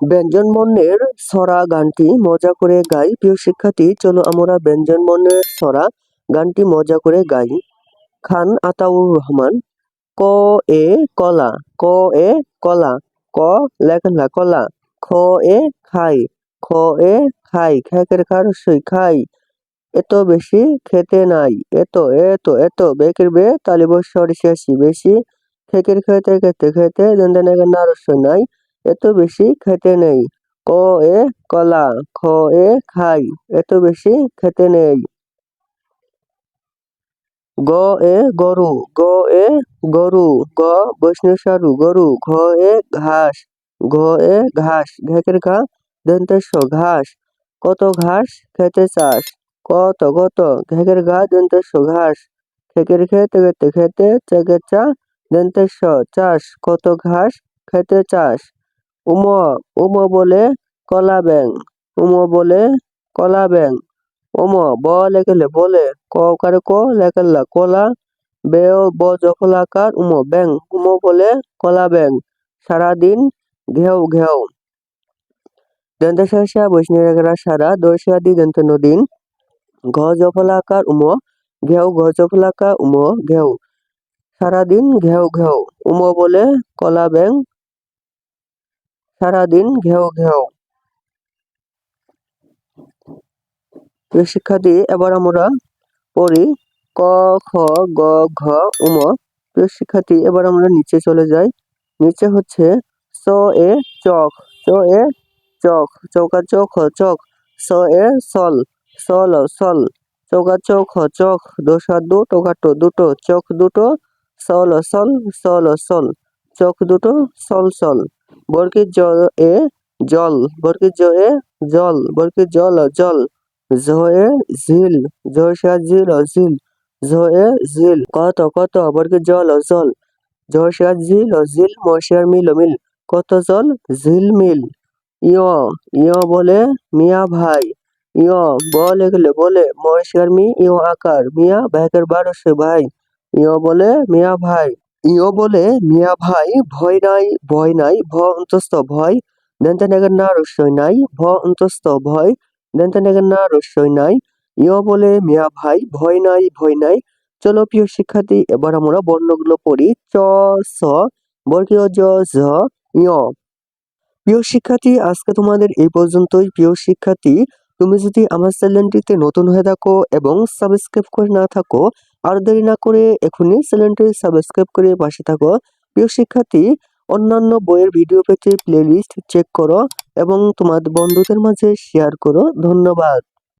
ব্যঞ্জন বর্ণের ছড়া গানটি মজা করে গাই। প্রিয় শিক্ষার্থী, চলো আমরা ব্যঞ্জন বর্ণের ছড়া গানটি মজা করে গাই। খান আতাউর রহমান, ক এ কলা, ক এ কলা, ক লেখা কলা, খ এ খাই, খ এ খাই, খেকের খার সই খাই। এত বেশি খেতে নাই, এত এত এত, বেকের বে তালিব সরিষাসি বেশি। খেকের খেতে খেতে খেতে দন্দনে নারস্য নাই। এত বেশি খেতে নেই। ক এ কলা, খ এ খাই, এত বেশি খেতে নেই। গ এ গরু, গ এ গরু, গ বৈষ্ণব সারু গরু, ঘ এ ঘাস, ঘ এ ঘাস, ঘেকের ঘা, দন্তেশ্ব, ঘাস। কত ঘাস খেতে চাস? কত কত ঘেকের ঘা, দন্তেশ্ব, ঘাস। খেকের খেতে খেতে খেতে চেকের চা, দন্তেশ্ব, চাষ। কত ঘাস খেতে চাস? উম উম বলে কলা ব্যাং উম বলে কলা ব্যাং ওম ব লেখলে বলে ক, কারে ক লেখলা, কলা বে ব জখলাকার উম ব্যাং উম বলে কলা ব্যাং সারাদিন ঘেউ ঘেউ। দন্ত শেষা বৈষ্ণবেরা সারা দর্শা দি দন্ত নদীন, ঘ জফলাকার উম, ঘেউ, ঘ জফলাকা উম, ঘেউ, সারাদিন ঘেউ ঘেউ, উম বলে কলা ব্যাং সারাদিন ঘেউ ঘেউ। শিক্ষার্থী, এবার আমরা পড়ি ক, খ, গ, ঘ উম প্রিয় শিক্ষার্থী, এবার আমরা নিচে চলে যাই। নিচে হচ্ছে স, এ, চক। চ, এ, চক। চৌকা হ চক। স, এ, সল। সল সল। চৌকা হ চক। দোসা দু টোকাটো দুটো চোখ দুটো সল সল। সল সল। চোখ দুটো সল সল। বরকির জ এ জল বরকির জ এ জল বরকির জল জল ঝয়ে ঝিল ঝসা ঝিল ঝিল ঝয়ে ঝিল, কত কত বরকির জল জল ঝসা ঝিল ঝিল, মশার মিল মিল, কত জল? ঝিল মিল। ইয় ইয় বলে মিয়া ভাই, ইয় বলে গেলে বলে মশার মি, ইয় আকার, মিয়া ব্যাকের বারোশো ভাই, ইয় বলে মিয়া ভাই। ইয় বলে, মিয়া ভাই, ভয় নাই ভয় নাই ভ অন্তস্থ, ভয় দেনতে নেগের না রস্যই নাই ভ অন্তস্থ, ভয় দেনতে নেগের না রস্যই নাই। ইয় বলে, মিয়া ভাই, ভয় নাই ভয় নাই, চলো প্রিয় শিক্ষার্থী, এবার আমরা বর্ণগুলো পড়ি। চ, স, বর্গীয় জ, ঝ, ইয়। প্রিয় শিক্ষার্থী, আজকে তোমাদের এই পর্যন্তই। প্রিয় শিক্ষার্থী, তুমি যদি আমার চ্যানেলটিতে নতুন হয়ে থাকো এবং সাবস্ক্রাইব করে না থাকো আর দেরি না করে এখনই চ্যানেলটি সাবস্ক্রাইব করে পাশে থাকো। প্রিয় শিক্ষার্থী, অন্যান্য বইয়ের ভিডিও পেতে প্লেলিস্ট চেক করো এবং তোমার বন্ধুদের মাঝে শেয়ার করো। ধন্যবাদ।